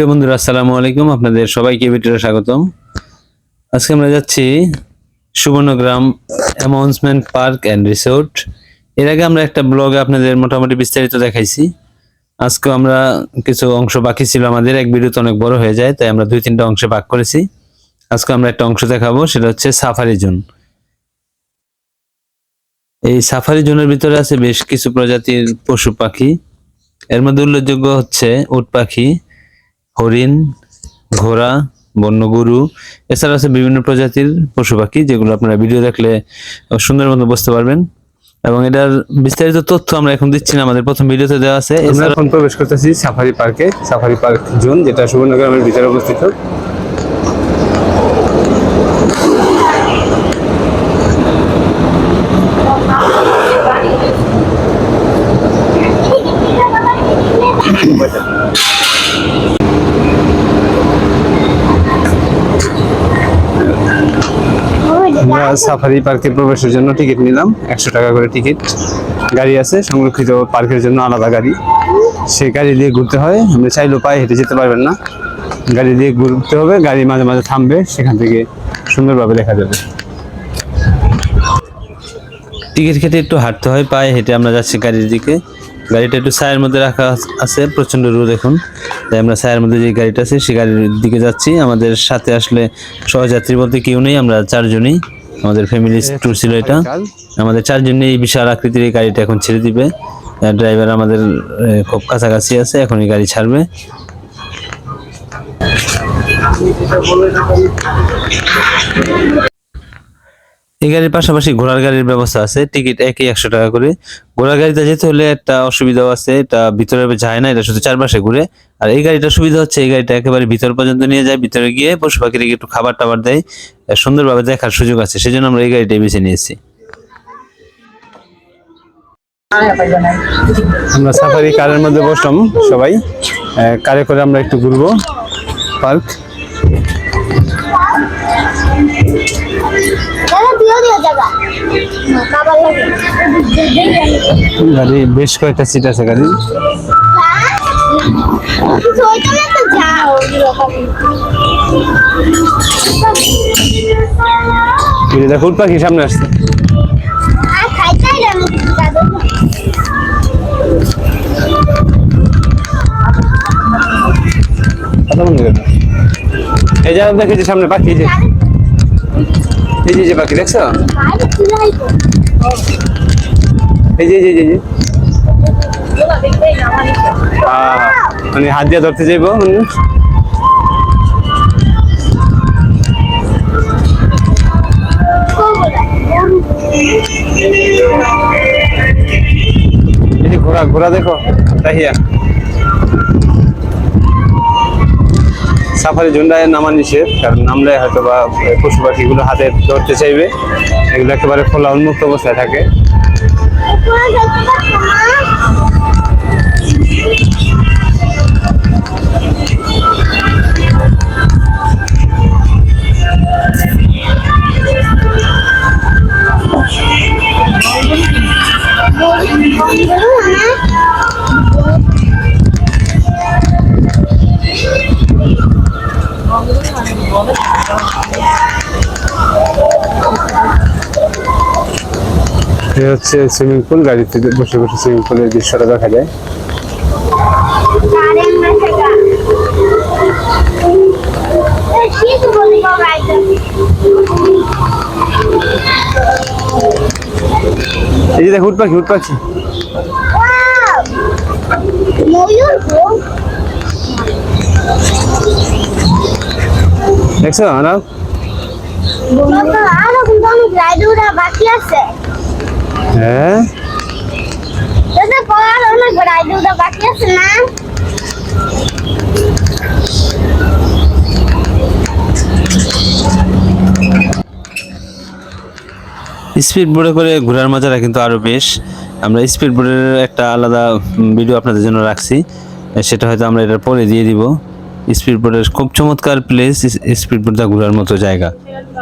প্রিয় বন্ধুরা, আসসালামু আলাইকুম। আপনাদের সবাইকে ভিডিওতে স্বাগতম। আজকে আমরা যাচ্ছি Subarnagram amusement park and resort. এর আগে আমরা একটা ব্লগে আপনাদের মোটামুটি বিস্তারিত দেখাইছি। আজকে আমরা কিছু অংশ বাকি ছিল আমাদের, এক ভিডিওতে অনেক বড় হয়ে যায়, তাই আমরা দুই তিনটা অংশে ভাগ করেছি। আজকে আমরা একটা অংশ দেখাবো, সেটা হচ্ছে সাফারি জোন। এই সাফারি জোনের ভিতরে আছে বেশ কিছু প্রজাতির পশু পাখি। এর মধ্যে উল্লেখযোগ্য হচ্ছে উট পাখি হরিণ ঘোড়া বন্য গরু এছাড়া আছে বিভিন্ন প্রজাতির পশু পাখি যেগুলো আপনারা ভিডিও দেখলে সুন্দর মতো বুঝতে পারবেন। এবং এটার বিস্তারিত তথ্য আমরা এখন দিচ্ছি না আমাদের প্রথম ভিডিওতে দেওয়া আছে। আমরা এখন প্রবেশ করতেছি সাফারি পার্কে সাফারি পার্ক জোন যেটা সুবর্ণগ্রামের ভিতরে অবস্থিত আমরা সাফারি পার্কে প্রবেশের জন্য টিকিট নিলাম। একশো টাকা করে টিকিট। গাড়ি আছে, সংরক্ষিত পার্কের জন্য আলাদা গাড়ি। সে গাড়ি দিয়ে ঘুরতে হয়। আমরা চাইলেও পায়ে হেঁটে যেতে পারবেন না। গাড়ি দিয়ে ঘুরতে হবে, গাড়ি মাঝে মাঝে থামবে, সেখান থেকে সুন্দরভাবে দেখা যাবে। টিকিট কেটে একটু হাঁটতে হয়, পায়ে হেঁটে আমরা যাচ্ছি গাড়ির দিকে। গাড়িটা একটু ছায়ের মধ্যে রাখা আছে প্রচণ্ড রোদ এখন। তাই আমরা ছায়ের মধ্যে যে গাড়িটা আছে, সে গাড়ির দিকে যাচ্ছি। আমাদের সাথে আসলে সহযাত্রী বলতে কেউ নেই, আমরা চারজনই। আমাদের ফ্যামিলি ট্যুর ছিল এটা। আমাদের চারজনই এই বিশাল আকৃতির এই গাড়িটা এখন ছেড়ে দিবে। ড্রাইভার আমাদের খুব কাছাকাছি আছে এখন এই গাড়ি ছাড়বে। এই গাড়ির পাশাপাশি ঘোড়ার গাড়ির ব্যবস্থা আছে। টিকিট একই একশো টাকা করে। ঘোড়ার গাড়িতে যেতে হলে একটা অসুবিধাও আছে, এটা ভিতরে যায় না, এটা শুধু চারপাশে ঘুরে। আর এই গাড়িটা সুবিধা হচ্ছে, এই গাড়িটা একেবারে ভিতর পর্যন্ত নিয়ে যায়, ভিতরে গিয়ে পশু পাখিকে একটু খাবার টাবার দেয় সুন্দরভাবে দেখার সুযোগ আছে, সেজন্য আমরা এই গাড়িটাই বেছে নিয়েছি। আমরা সাফারি কারের মধ্যে বসলাম সবাই। কারে করে আমরা একটু ঘুরবো, পার্ক। গাড়ি বেশ কয়েকটা সিট আছে গাড়ি। ওইখানে তো? যাও এই যে দেখো উট পাখি সামনে আসছে। এই যে দেখেছি সামনে পাখি যে। এই যে যে পাখি দেখছ? এই যে যে যে, যে। মানে হাত দিয়ে ধরতে যাইবো ঘোড়া ঘোড়া দেখো তাহিয়া। সাফারি ঝুন্ডায় নামা নিষেধ, কারণ নামলে হয়তো বা পশু পাখিগুলো হাতে ধরতে চাইবে। এগুলো একেবারে খোলা উন্মুক্ত অবস্থায় থাকে। এই হচ্ছে সুইমিং পুল গাড়িতে বসে বসে সুইমিং পুলের দৃশ্যটা দেখা যায়। এই যে দেখো উট পাখি উট পাখি। দেখছ না আরও কিন্তু অনেক রাইডুরা বাকি আছে। হ্যাঁ? বাকি আছে না। স্পিড বোর্ডে করে ঘোরার মজাটা কিন্তু আরও বেশ। আমরা স্পিড বোর্ডের একটা আলাদা ভিডিও আপনাদের জন্য রাখছি। সেটা হয়তো আমরা এটার পরে দিয়ে দিব। স্পিড বোর্ডের খুব চমৎকার প্লেস স্পিড বোর্ডটা ঘোরার মতো জায়গা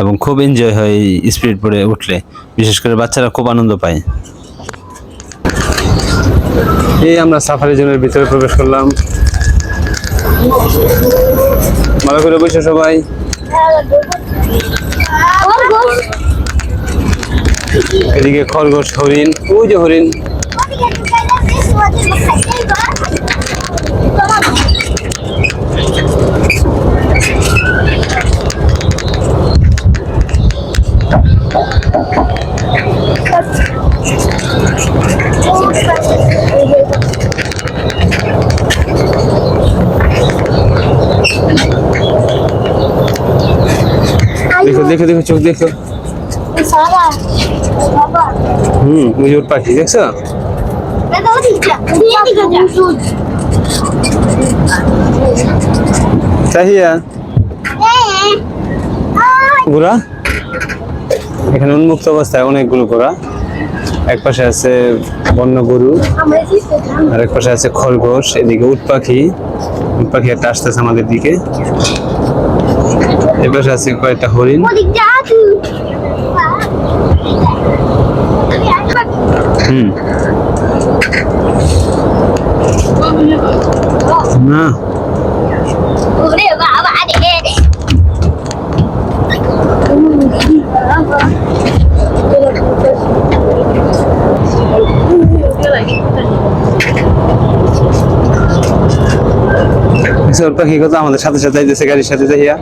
এবং খুব এনজয় হয় এই স্পিড বোর্ডে উঠলে। বিশেষ করে বাচ্চারা খুব আনন্দ পায়। এই আমরা সাফারি জোনের ভিতরে প্রবেশ করলাম। ভালো করে বসে সবাই। এদিকে খরগোশ, হরিণ, ওই যে হরিণ। দেখো দেখো দেখো চোখ দেখো। হুম ওই ওর পাখি দেখছ? এটা ওদিকে দিয়ে দিকে যা চাহিয়া হ্যাঁ ঘোড়া এখানে উন্মুক্ত অবস্থায় অনেকগুলো ঘোড়া। এক পাশে আছে বন্য গরু আর এক পাশে আছে খরগোশ এদিকে উট পাখি। উট পাখি একটা আসতেছে আমাদের দিকে। এ পাশে আছে কয়েকটা হরিণ। হুম। না। বাবা রে ওর পাখি কত আমাদের সাথে সাথে যাইতেছে গাড়ির সাথে যাইয়া।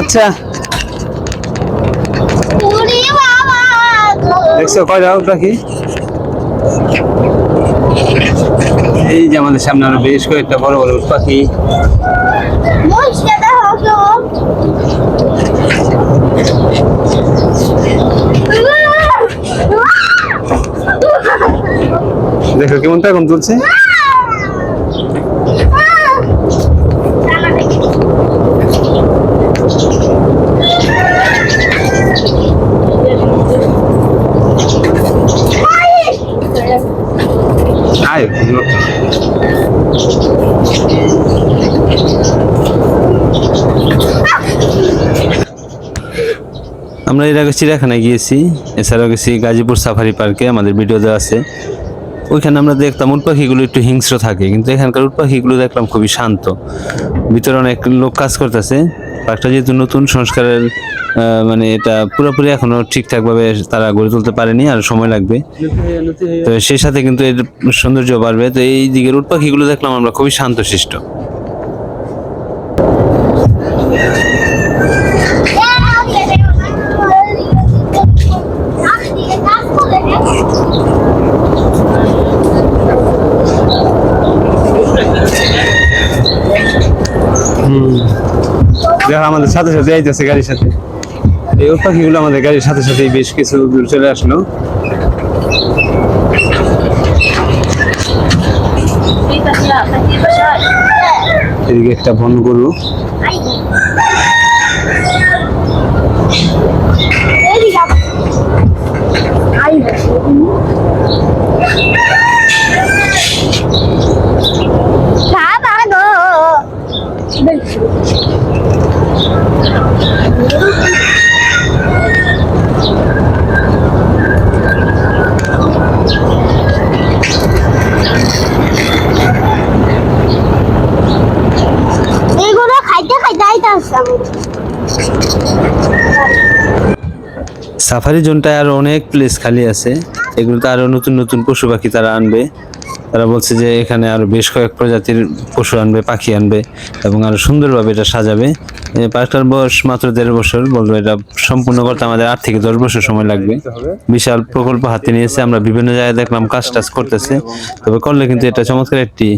আচ্ছা। দেখছ, কয়টা উট পাখি? এই যে আমাদের সামনে আরও বেশ কয়েকটা বড় বড় পাখি মুশকিল হলো দেখো কেমন টাকম তুলছে আয় আমরা এর আগে চিড়িয়াখানায় গিয়েছি, এছাড়াও গেছি গাজীপুর সাফারি পার্কে, আমাদের ভিডিও দেওয়া আছে। ওইখানে আমরা দেখতাম উট পাখিগুলো একটু হিংস্র থাকে, কিন্তু এখানকার উট পাখিগুলো দেখলাম খুবই শান্ত। ভিতরে অনেক লোক কাজ করতেছে, পার্কটা যেহেতু নতুন সংস্কারের মানে এটা পুরোপুরি এখনও ঠিকঠাকভাবে তারা গড়ে তুলতে পারেনি, আর সময় লাগবে। তো সেই সাথে কিন্তু এর সৌন্দর্য বাড়বে। তো এই দিকের উট পাখিগুলো দেখলাম আমরা খুবই শান্তশিষ্ট। দেখো আমাদের সাথে সাথে যাইতেছে গাড়ির সাথে। এই ওর পাখিগুলো আমাদের গাড়ির সাথে সাথে বেশ কিছু দূর চলে আসলো। এদিকে একটা বন গরু সাফারি জোনটায় আর অনেক প্লেস খালি আছে। এগুলোতে আরও নতুন নতুন পশু পাখি তারা আনবে। তারা বলছে যে এখানে আরও বেশ কয়েক প্রজাতির পশু আনবে, পাখি আনবে এবং আরও সুন্দরভাবে এটা সাজাবে। পার্কটার বয়স মাত্র দেড় বছর, বলব এটা সম্পূর্ণ করতে আমাদের আট থেকে দশ বছর সময় লাগবে। বিশাল প্রকল্প হাতে নিয়েছে, আমরা বিভিন্ন জায়গায় দেখলাম কাজ টাজ করতেছে। তবে করলে কিন্তু এটা চমৎকার একটি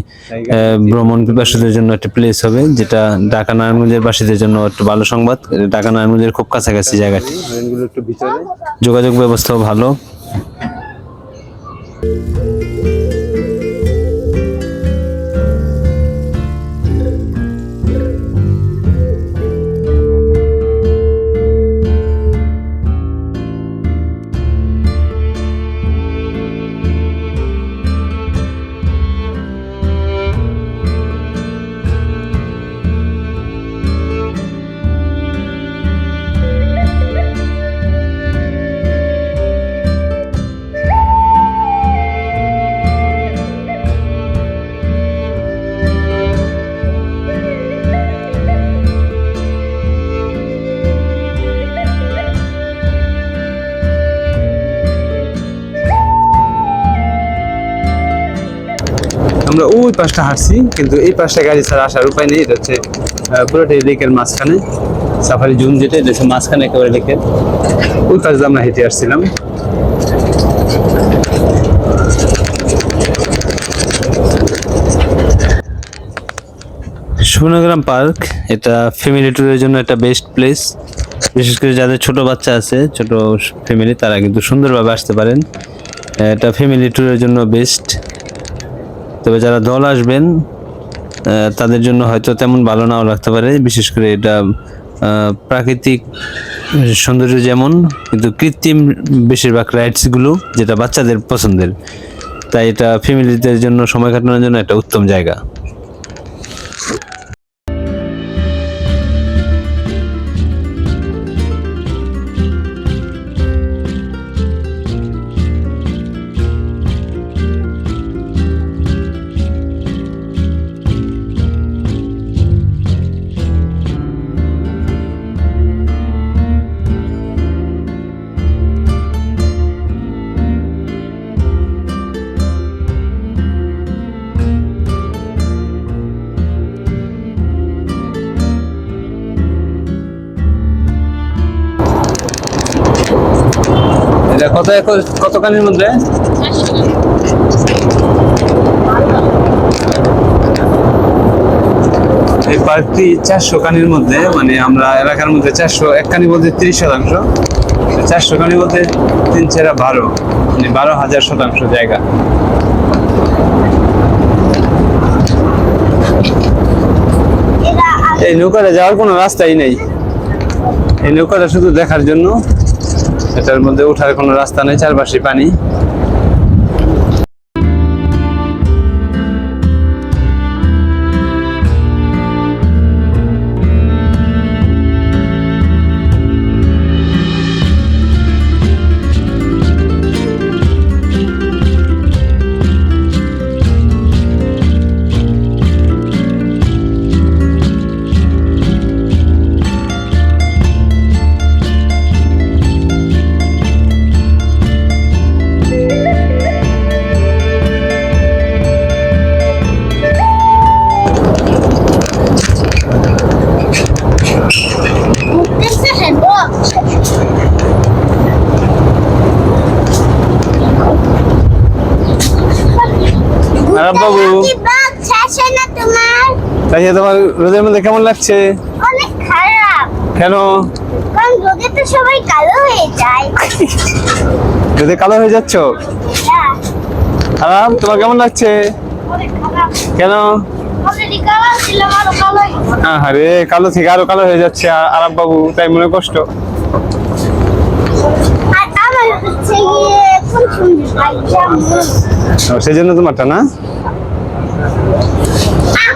ভ্রমণ পিপাসুদের জন্য একটি প্লেস হবে, যেটা ঢাকা নারায়ণগঞ্জের বাসীদের জন্য একটু ভালো সংবাদ। ঢাকা নারায়ণগঞ্জের খুব কাছাকাছি জায়গাটি। যোগাযোগ ব্যবস্থাও ভালো। আমরা ওই পাশটা হাঁটছি, কিন্তু এই পাশটা গাড়ি ছাড়া আসার উপায় নেই। এটা হচ্ছে পুরোটাই লেকের মাঝখানে। সাফারি জুন যেটা, এটা মাঝখানে একেবারে লেকের। ওই পাশ দিয়ে আমরা হেঁটে আসছিলাম। সুবর্ণগ্রাম পার্ক, এটা ফ্যামিলি ট্যুরের জন্য একটা বেস্ট প্লেস বিশেষ করে যাদের ছোট বাচ্চা আছে, ছোট ফ্যামিলি তারা কিন্তু সুন্দরভাবে আসতে পারেন। এটা ফ্যামিলি ট্যুরের জন্য বেস্ট তবে যারা দল আসবেন তাদের জন্য হয়তো তেমন ভালো নাও লাগতে পারে। বিশেষ করে এটা প্রাকৃতিক সৌন্দর্য যেমন, কিন্তু কৃত্রিম বেশিরভাগ রাইডসগুলো যেটা বাচ্চাদের পছন্দের। তাই এটা ফ্যামিলিদের জন্য, সময় কাটানোর জন্য একটা উত্তম জায়গা। কত একর কত কানির মধ্যে? এই পার্কটি চারশো কানির মধ্যে মানে আমরা এলাকার মধ্যে চারশো এক কানি বলতে তিরিশ শতাংশ। চারশো কানির মধ্যে তিন চেরা বারো মানে বারো হাজার শতাংশ জায়গা। এই নৌকাটা যাওয়ার কোনো রাস্তাই নেই। এই নৌকাটা শুধু দেখার জন্য। এটার মধ্যে উঠার কোনো রাস্তা নেই চারপাশে পানি। তাই তোমার রোদের মধ্যে কেমন লাগছে? অনেক খারাপ। কেন? কারণ রোদে তো সবাই কালো হয়ে যায়। রোদে কালো হয়ে যাচ্ছ? হ্যাঁ, তোমার কেমন লাগছে? কেন? আরে কালো থেকে আরও কালো হয়ে যাচ্ছে আরাম বাবু তাই মনে কষ্ট। সেই জন্য তোমারটা না আজকে লোকে যা যা যা তো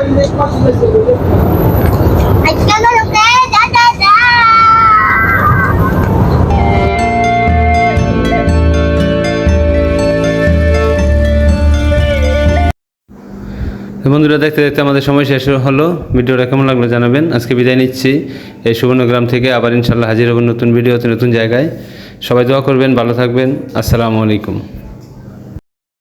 বন্ধুরা, দেখতে দেখতে আমাদের সময় শেষ হলো। ভিডিওটা কেমন লাগল জানাবেন। আজকে বিদায় নিচ্ছি। এই সুবর্ণগ্রাম থেকে আবার ইনশাল্লাহ হাজির হবেন নতুন ভিডিওতে, নতুন জায়গায়। সবাই দোয়া করবেন, ভালো থাকবেন। আসসালামু আলাইকুম।